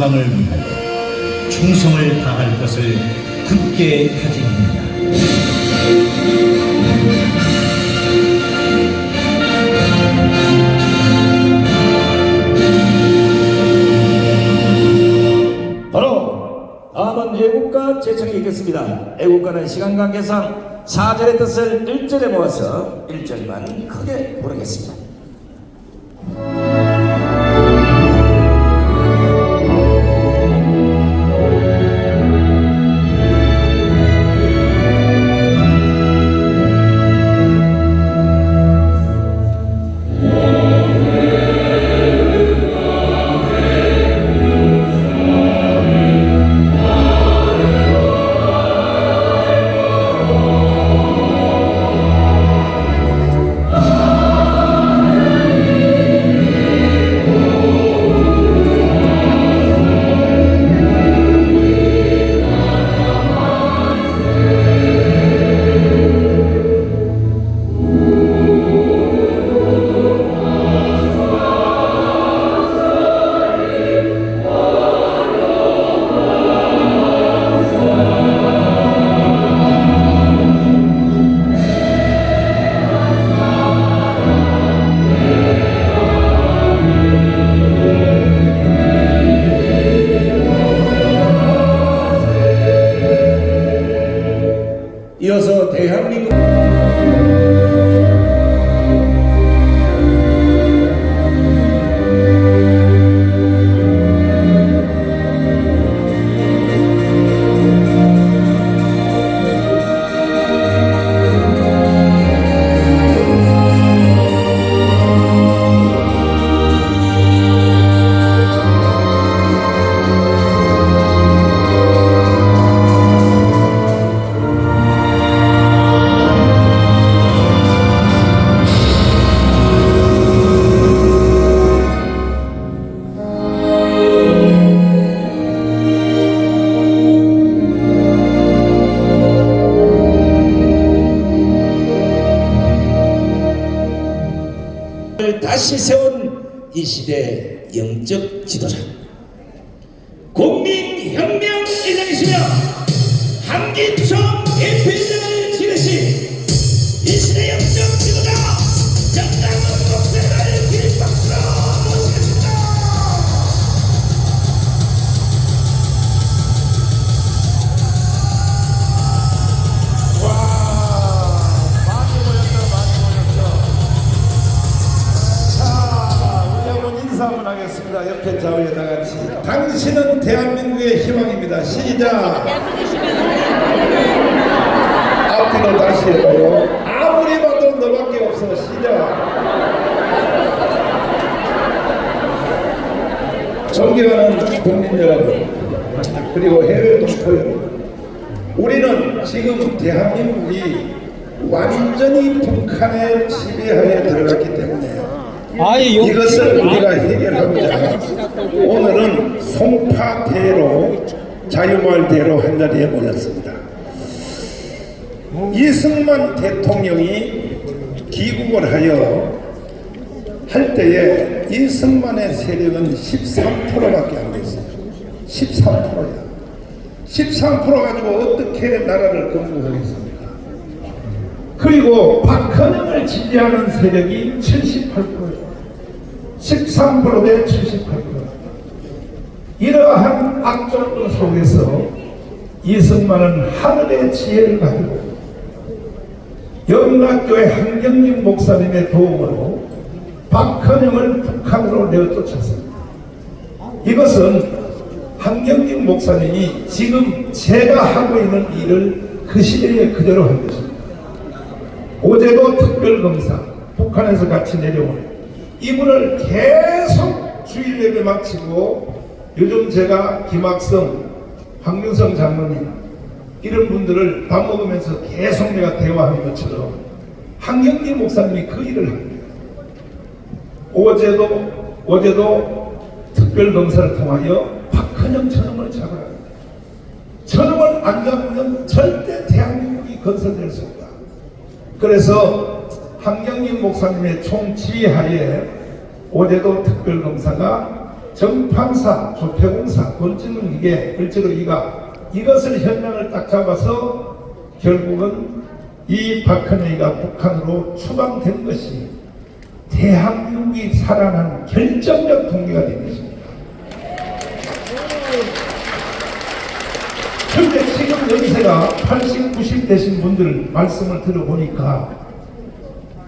영광을 위하여 충성을 다할 것을 굳게 다짐합니다. 바로 다음은 애국가 제청이 있겠습니다. 애국가는 시간 관계상 4절의 뜻을 1절에 모아서 1절만 크게 부르겠습니다. 다시 세운 이 시대 영적 지도자. 국민혁명 일장이시며 한기총 시작. 앞뒤로 다시 해봐요. 아무리 봐도 너밖에 없어. 시작. 존경하는 국민 여러분 그리고 해외 동포 여러분 우리는 지금 대한민국이 완전히 북한의 지배하에 들어갔기 때문에 이것을 우리가 해결하고자 오늘은 송파대로 자유마을대로 한자리에 모였습니다. 이승만 대통령이 귀국을 하여 할 때에 이승만의 세력은 13%밖에 안 됐어요. 13%야. 13% 가지고 어떻게 나라를 건국하겠습니까? 그리고 박헌영을 지지하는 세력이 78%예요. 13%대 78%. 이러한 악조건 속에서 이승만은 하늘의 지혜를 가지고 영락교회 한경림 목사님의 도움으로 박헌영을 북한으로 내어쫓았습니다. 이것은 한경림 목사님이 지금 제가 하고 있는 일을 그 시대에 그대로 한 것입니다. 어제도 특별검사 북한에서 같이 내려온 이분을 계속 주일 예배 마치고 요즘 제가 김학성, 황윤성 장로님 이런 분들을 밥 먹으면서 계속 내가 대화하는 것처럼 한경림 목사님이 그 일을 합니다. 어제도 어제도 특별 검사를 통하여 박헌영 잡아야 합니다. 저놈을 안 잡으면 절대 대한민국이 건설될 수 없다. 그래서 한경림 목사님의 총지휘하에 어제도 특별검사가 정판사, 조폐공사, 돈증은 이게, 을적은 이가 이것을 현장을 딱 잡아서 결국은 이 박헌혜가 북한으로 추방된 것이 대한민국이 살아난 결정적 동기가 된 것입니다. 근데 지금 연세가 80, 90 되신 분들 말씀을 들어보니까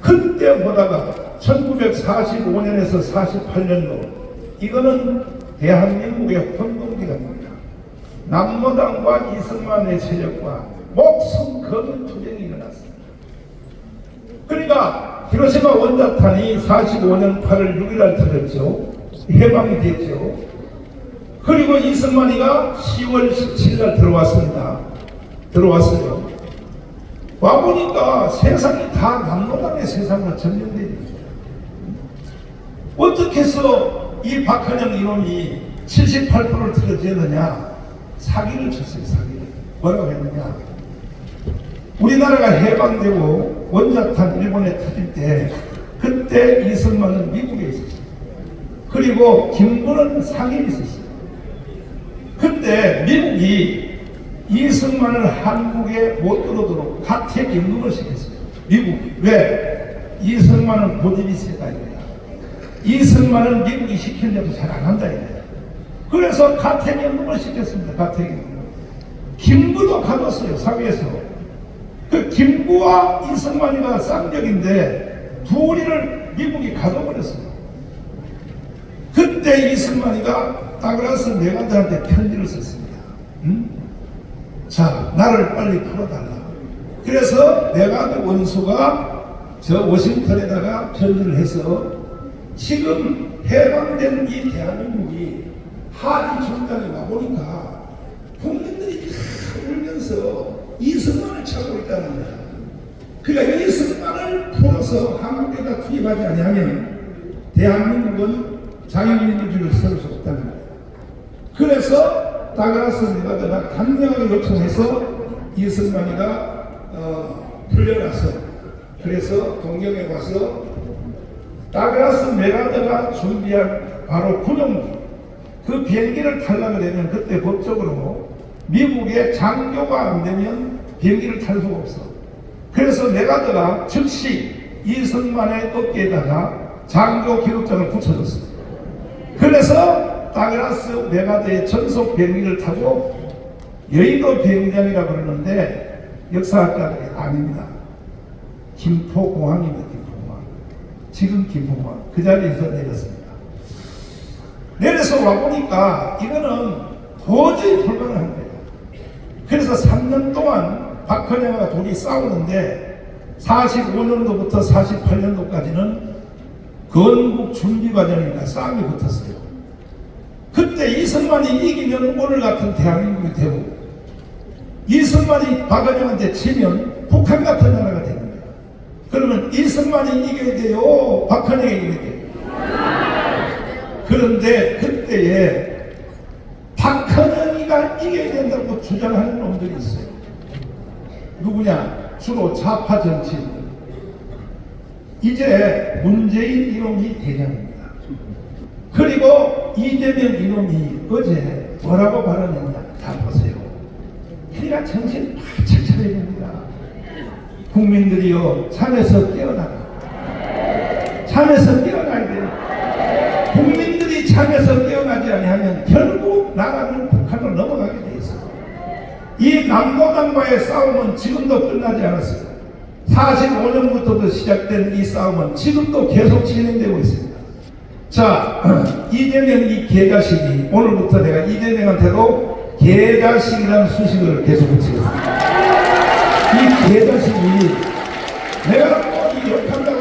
그때 보다가 1945년에서 48년도 이거는 대한민국의 혼동기간입니다. 남로당과 이승만의 세력과 목숨 거는 투쟁이 일어났습니다. 그러니까 히로시마 원자탄이 45년 8월 6일 날 터졌죠. 해방이 됐죠. 그리고 이승만이가 10월 17일 날 들어왔습니다. 들어왔어요. 와보니까 세상이 다 남로당의 세상으로 전염되어 있습니다. 어떻게 해서 이 박헌영 이놈이 78%를 틀어지느냐? 사기를 쳤어요, 사기를. 뭐라고 했느냐? 우리나라가 해방되고 원자탄 일본에 터질 때 그때 이승만은 미국에 있었어요. 그리고 김구는 상해에 있었어요. 그때 미국이 이승만을 한국에 못 들어오도록 가택연금을 시켰어요. 미국. 왜? 이승만은 고집이 세다 이거야. 이승만은 미국이 시키려도 잘안 한다 이거야. 그래서 가택연금을 시켰습니다. 가택연금. 김구도 가뒀어요. 사회에서. 그 김구와 이승만이가 쌍벽인데 둘이를 미국이 가둬버렸어요. 그때 이승만이가 다그라스 메가드한테 편지를 썼습니다. 응? 자, 나를 빨리 풀어달라. 그래서 메가드 원수가 저 워싱턴에다가 편지를 해서 지금 해방된 이 대한민국이 하지 중단에 와보니까 국민들이 다 울면서 이승만을 찾고 있다는 거야. 그러니까 이승만을 풀어서 한국에다 투입하지 아니하면 대한민국은 자유민주주의를 세울 수 없다는 거예요. 그래서 다그라스 메가드가 강력하게 요청해서 이승만이가 어, 풀려나서 그래서 동경에 와서 다그라스 메가드가 준비한 바로 군용기 그 비행기를 타려고 되면 그때 법적으로 미국의 장교가 안 되면 비행기를 탈 수가 없어. 그래서 메가드가 즉시 이승만의 어깨에다가 장교 기록장을 붙여줬어요. 그래서 다그라스 메가드의 전속 비행기를 타고 여의도 비행장이라고 그러는데 역사학자들이 아닙니다. 김포공항입니다. 지금 김포공항. 그 자리에서 내렸습니다. 내려서 와보니까 이거는 도저히 불가능한 거예요. 그래서 3년 동안 박헌영과 둘이 싸우는데 45년도부터 48년도까지는 건국 준비 과정이니까 싸움이 붙었어요. 그때 이승만이 이기면 오늘 같은 대한민국이 되고 이승만이 박헌영한테 지면 북한 같은 나라가 거예요. 그러면 이승만이 이겨야 돼요? 박헌영이 이겨야 돼요? 그런데 그때에 박헌영이가 이겨야 된다고 주장하는 놈들이 있어요. 누구냐? 주로 좌파 정치인들. 이제 문재인 이놈이 대장입니다. 그리고 이재명 이놈이 어제 뭐라고 발언했냐? 다 보세요. 그러니까 정신 바짝 차려야 됩니다. 국민들이요, 잠에서 깨어나라. 잠에서 깨어나야 돼요. 국민들이 잠에서 깨어나지 아니하면 결국 나라는 북한으로 넘어가게 돼 있어요. 이 남도당과의 싸움은 지금도 끝나지 않았어요. 45년부터도 시작된 이 싸움은 지금도 계속 진행되고 있습니다. 자, 이재명 이 개자식이 오늘부터 내가 이재명한테도 개자식이라는 수식을 계속 붙이겠습니다. 이 개자식이 내가 뭐이 욕한다고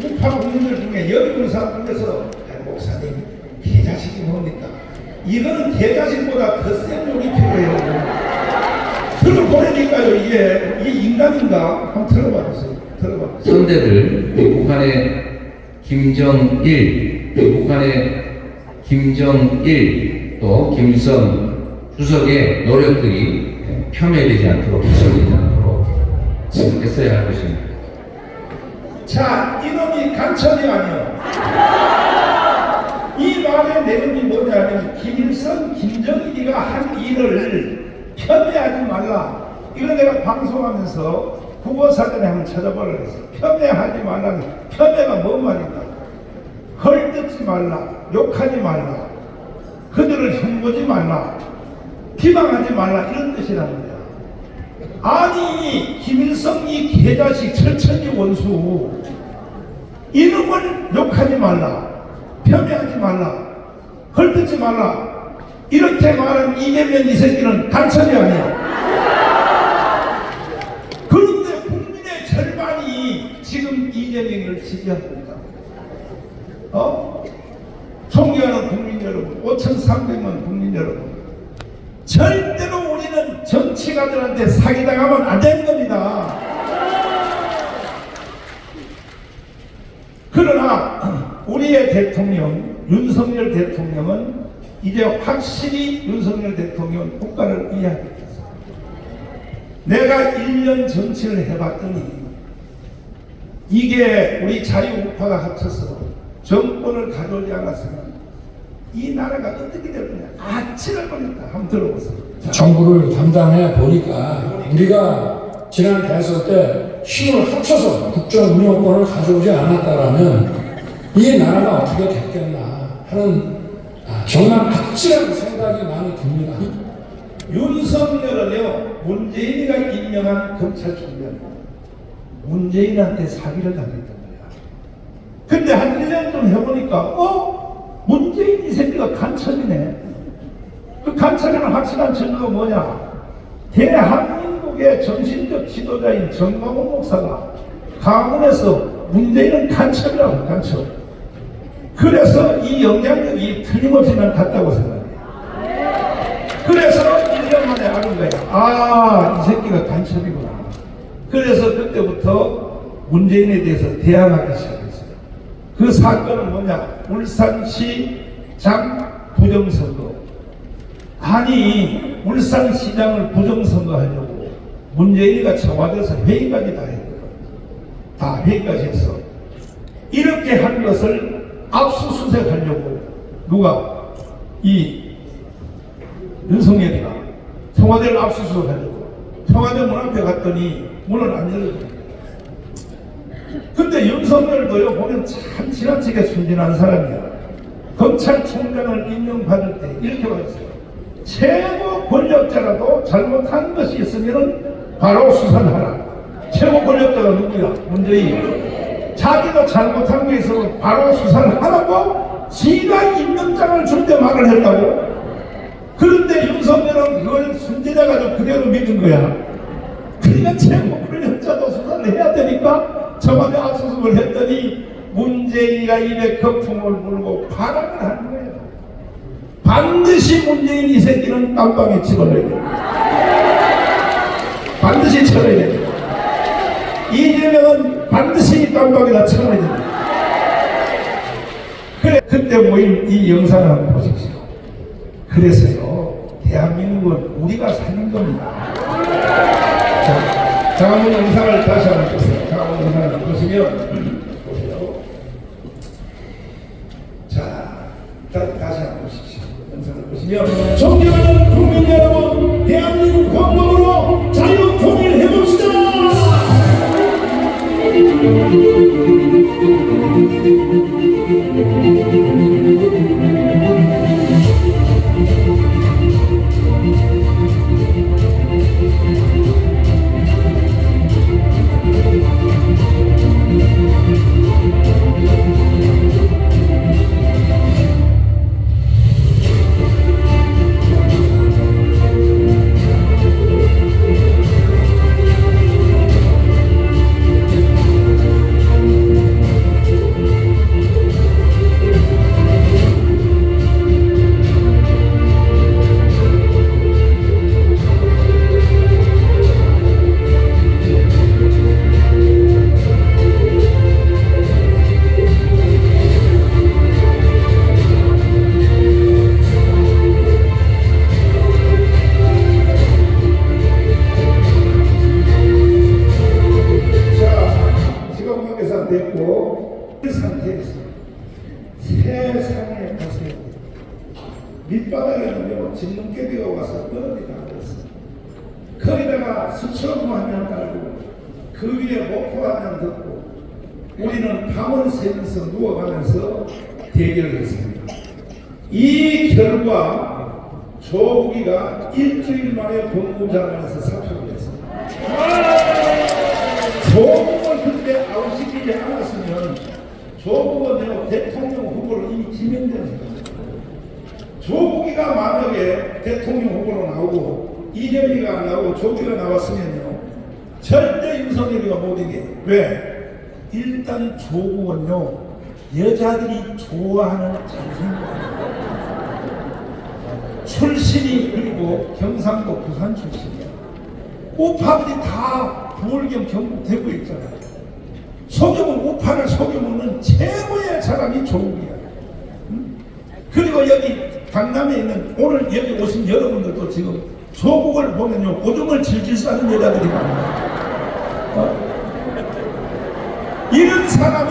무파 국민들 중에 여기 사람 중에서 아이 목사님 개자식이 뭡니까? 이거는 개자식보다 더 센 욕이 필요해요. 들어보니까요 이게 이게 인간인가? 한번 들어봐 주세요. 들어봐 주세요. 선대들 이 북한의 김정일, 이 북한의 김정일 또 김일성 주석의 노력들이 폄훼되지 않도록 않도록 지키겠어야 할 것입니다. 자, 이놈이 간첩이 아니요. 이 말의 내용이 뭐냐면 김일성, 김정일이가 한 일을 편애하지 말라. 이거 내가 방송하면서 국어사전에 한번 찾아보라 그랬어. 편애하지 말라. 편애가 뭔 말인가? 헐뜯지 말라. 욕하지 말라. 그들을 흉보지 말라. 비방하지 말라. 이런 뜻이라는 거야. 아니, 김일성 이 개자식 철천지 원수. 이름을 욕하지 말라. 편애하지 말라. 헐뜯지 말라. 이렇게 말한 이재명 이 새끼는 간첩이 아니야. 그런데 국민의 절반이 지금 이재명을 지지하고 있다. 어? 존경하는 국민 여러분, 5,300만 국민 여러분. 절대로 정치가들한테 사기당하면 안 되는 겁니다. 그러나 우리의 대통령 윤석열 대통령은 이제 확실히 윤석열 대통령은 국가를 이해하겠다. 내가 1년 정치를 해봤더니 이게 우리 자유우파가 합쳐서 정권을 가져오지 않았으면 이 나라가 어떻게 될 거냐 아치를 뻔했다 한번 들어보세요 정부를 담당해 보니까 우리가 지난 대선 때 힘을 합쳐서 국정 운영권을 가져오지 않았다라면 이 나라가 어떻게 됐겠나 하는 아, 정말 아찔한 생각이 많이 듭니다. 윤석열은요 문재인이가 임명한 검찰총장 문재인한테 사기를 당했던 거야 근데 한 1년 좀 해보니까 어? 문재인 이 새끼가 간첩이네 그 간첩에는 확실한 증거가 뭐냐 대한민국의 정신적 지도자인 정광훈 목사가 강원에서 문재인은 간첩이라고 간첩 그래서 이 영향력이 틀림없이 난 같다고 생각해 그래서 1년 만에 아는 거야. 아, 이 새끼가 간첩이구나. 그래서 그때부터 문재인에 대해서 대항하기 시작했어요. 그 사건은 뭐냐? 울산시 장 부정선거. 아니, 울산시장을 부정선거하려고 문재인이가 청와대에서 회의까지 다 했거든. 다 회의까지 했어. 이렇게 한 것을 압수수색하려고 누가 이 윤석열이가 청와대를 압수수색하려고 청와대 문 앞에 갔더니 문을 안 열어줘요. 근데 윤석열도요 보면 참 지나치게 순진한 사람이야. 검찰총장을 임명받을 때 이렇게 말했어요. 최고 권력자라도 잘못한 것이 있으면 바로 수사를 하라. 최고 권력자가 누구야? 문재인. 자기가 잘못한 게 있으면 바로 수사를 하라고 지가 임명장을 줄 때 말을 했다고. 그런데 윤석열은 그걸 순진해가지고 그대로 믿은 거야. 그러니까 최고 권력자도 수사를 해야 되니까 청와대 압수수색을 했더니 문재인이가 입에 거품을 불고 발악을 하는 거예요. 반드시 문재인 이 새끼는 깜빵에 집어넣어야 됩니다. 반드시 쳐넣어야 됩니다. 이재명은 반드시 깜빵에다 쳐넣어야 됩니다. 그래, 그때 모인 이 영상을 한번 보십시오. 그래서요, 대한민국은 우리가 사는 겁니다. 자, 장문 영상을 다시 한번 보세요. 장문 영상을 보시면, 사표를 했습니다. 조국을 그때 아웃시키지 않았으면 조국은 대통령 후보로 이미 지명된 겁니다. 조국이가 만약에 대통령 후보로 나오고 이재명이가 안 나오고 조국이가 나왔으면요 절대 윤석열이가 못 이게 왜? 일단 조국은요 여자들이 좋아하는 잘생긴 출신이 그리고 경상도 부산 출신이야 우파들이 다 부울경 경북 대구에 있잖아요 속여먹 우파를 속여먹는 최고의 사람이 조국이야 그리고 여기 강남에 있는 오늘 여기 오신 여러분들도 지금 조국을 보면요 오줌을 질질 싸는 여자들이 많아요. 어? 이런 사람이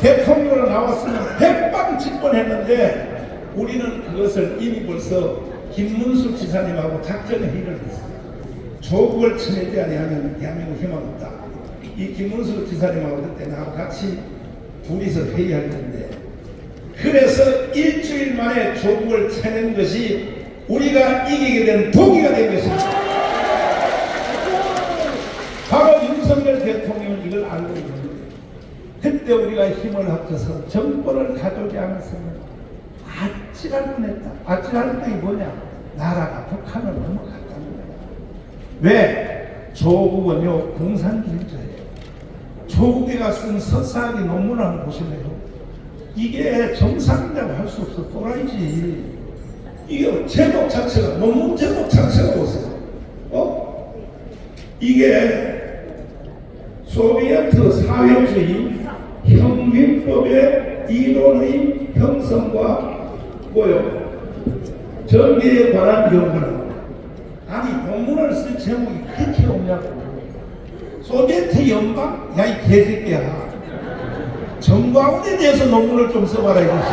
대통령으로 나왔으면 백방 집권했는데 우리는 그것을 이미 벌써 김문수 지사님하고 작전 회의를 했습니다. 조국을 쳐내지 아니하면 대한민국 희망 없다. 이 김문수 지사님하고 그때 나하고 같이 둘이서 회의할 텐데 그래서 일주일 만에 조국을 쳐낸 것이 우리가 이기게 된 동기가 된 것입니다. 바로 윤석열 대통령은 이걸 알고 있는데 그때 우리가 힘을 합쳐서 정권을 가져오지 않았으면 아찔할 뻔했다. 아찔할 뻔이 뭐냐? 나라가 북한을 거야. 왜? 조국은요 공산주의자예요. 조국이가 쓴 서사학의 논문을 한번 보실래요? 이게 정상이라고 할 수 없어. 또라이지. 이게 제목 자체가, 논문 제목 자체가 보세요. 어? 이게 소비에트 사회주의 형민법의 이론의 형성과 뭐요? 전개에 관한 연구는 제목이 그렇게 없냐고. 소비에트 연방? 야 이 개새끼야. 정광훈에 대해서 논문을 좀 써봐라 이것이